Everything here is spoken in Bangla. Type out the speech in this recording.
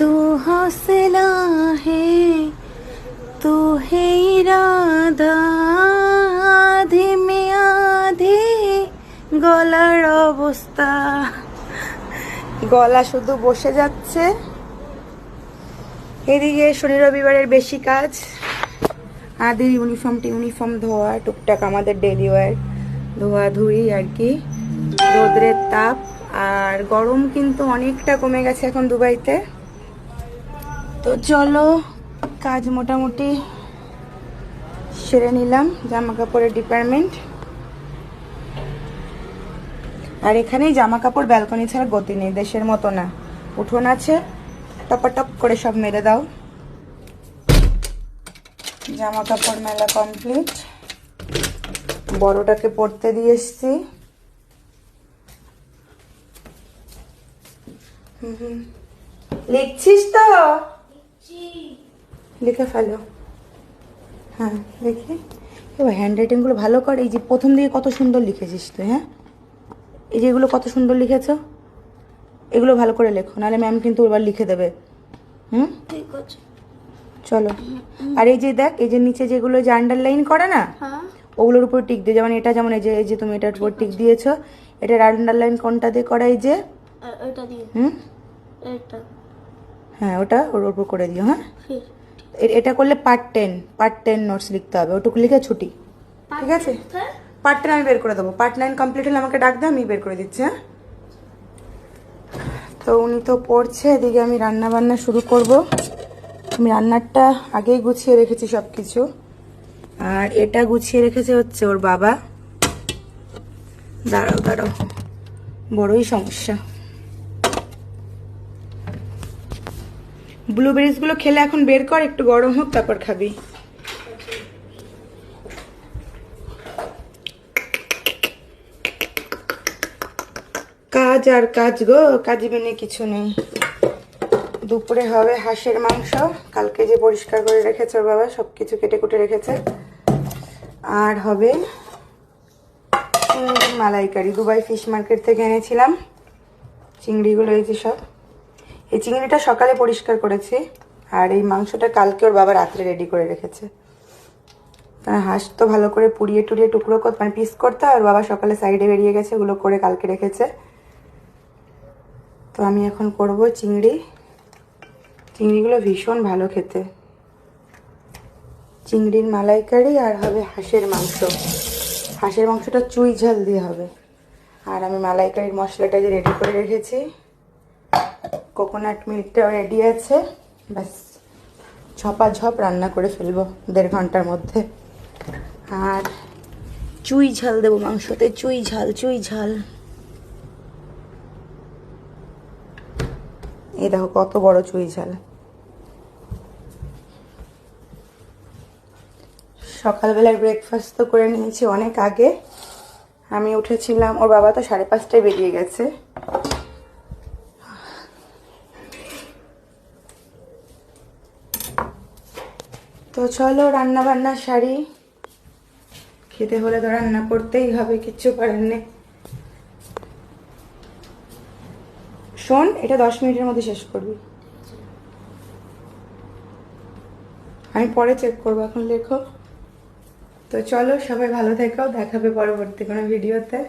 तू हौसला है तू है इरादा आधे में आधे গলার অবস্থা গলা শুধু বসে যাচ্ছে এদিকে শনি রবিবারের বেশি কাজ আদের ইউনিফর্মটি ইউনিফর্ম ধোয়া টুকটাক আমাদের ডেলি ওয়ার ধোয়া ধুই আর কি রোদ্রের তাপ আর গরম কিন্তু অনেকটা কমে গেছে এখন দুবাইতে তো চলো, কাজ মোটামুটি সেরে নিলাম জামা কাপড়ের ডিপার্টমেন্ট আর এখানেই জামা কাপড় ব্যালকনি ছাড়া গতি নেই, দেশের মতো না। উঠোন আছে, টপাটপ করে সব মেরে দাও। জামা কাপড় মেলা কমপ্লিট বড়টাকে পড়তে দিয়ে এসছি। লিখছিস তো? লিখে ফেলো। হ্যাঁ দেখি। এবার হ্যান্ড রাইটিংগুলো ভালো কর এই যে প্রথম দিকে কত সুন্দর লিখেছিস তুই হ্যাঁ? এই যে এগুলো কত সুন্দর লিখেছ? এগুলো ভালো করে লেখো নাহলে ম্যাম কিন্তু এবার লিখে দেবে। হুম? ঠিক আছে। চলো। আর এই যে দেখ এই যে নিচে যেগুলো যে আন্ডারলাইন করে না হ্যাঁ। ওগুলোর উপর টিক দিয়ে যেমন এটা যেমন এই যে এই যে তুমি এটার উপর টিক দিয়েছ এটার আন্ডারলাইন কোনটা দিয়ে করা এই যে? হুম? এটা। হ্যাঁ ওটা ওর উপর করে দিও হ্যাঁ? এটা করলে part ten part ten notes লিখতে হবে ওটুকু লিখে ছুটি। ঠিক আছে? পার্ট টেন আমি বের করে দেবো। পার্ট নাইন কমপ্লিট হলে আমাকে ডাক দে আমি বের করে দিচ্ছি হ্যাঁ? তো উনি তো পড়ছে এদিকে আমি রান্না বান্না শুরু করব। আমি রান্নারটা আগেই গুছিয়ে রেখেছি সব কিছু আর এটা গুছিয়ে রেখেছে হচ্ছে ওর বাবা। দাঁড়াও দাঁড়াও। বড়ই সমস্যা। ব্লুবেরিজগুলো খেলে এখন বের কর, একটু গরম হোক, তারপর খাবি। কাজ আর কাজ গো, কাজ বিনে কিছু নেই। দুপুরে হবে হাঁসের মাংস, কালকে যে পরিষ্কার করে রেখেছে ওর বাবা সব কিছু কেটে কুটে রেখেছে। আর হবে মালাইকারি, দুবাই ফিশ মার্কেট থেকে এনেছিলাম। চিংড়িগুলো এই যে সব। এই চিংড়িটা সকালে পরিষ্কার করেছি, আর এই মাংসটা কালকে ওর বাবা রাত্রে রেডি করে রেখেছে। কারণ হাঁস তো ভালো করে পুড়িয়ে টুড়িয়ে টুকরো করতে মানে পিস করতে ওর বাবা সকালে সাইডে বেরিয়ে গেছে, ওগুলো করে কালকে রেখেছে। তো আমি এখন করব চিংড়ি। চিংড়িগুলো ভীষণ ভালো খেতে। চিংড়ির মালাইকারি আর হবে হাঁসের মাংস। হাঁসের মাংসটা চুই ঝাল দিয়ে হবে। আর আমি মালাইকারির মশলাটা যে রেডি করে রেখেছি কোকোনাট মিল্কটাও রেডি আছে। ব্যাস ঝপা ঝপ রান্না করে ফেলব দেড় ঘণ্টার মধ্যে। আর চুই ঝাল দেবো মাংসতে, চুই ঝাল চুই ঝাল। এই দেখো কত বড় চুই ঝাল। সকালবেলার ব্রেকফাস্ট তো করে নিয়েছি অনেক আগে। আমি উঠেছিলাম, ওর বাবা তো সাড়ে পাঁচটায় বেরিয়ে গেছে। তো চলো রান্না বান্না সারি খেতে হলে তো রান্না করতেই হবে, কিচ্ছু করার নেই। শোন, এটা দশ মিনিটের মধ্যে শেষ করবি। আমি পরে চেক করব, এখন লেখো। তো চলো সবাই ভালো থেকো, দেখাবে পরবর্তী কোনো ভিডিওতে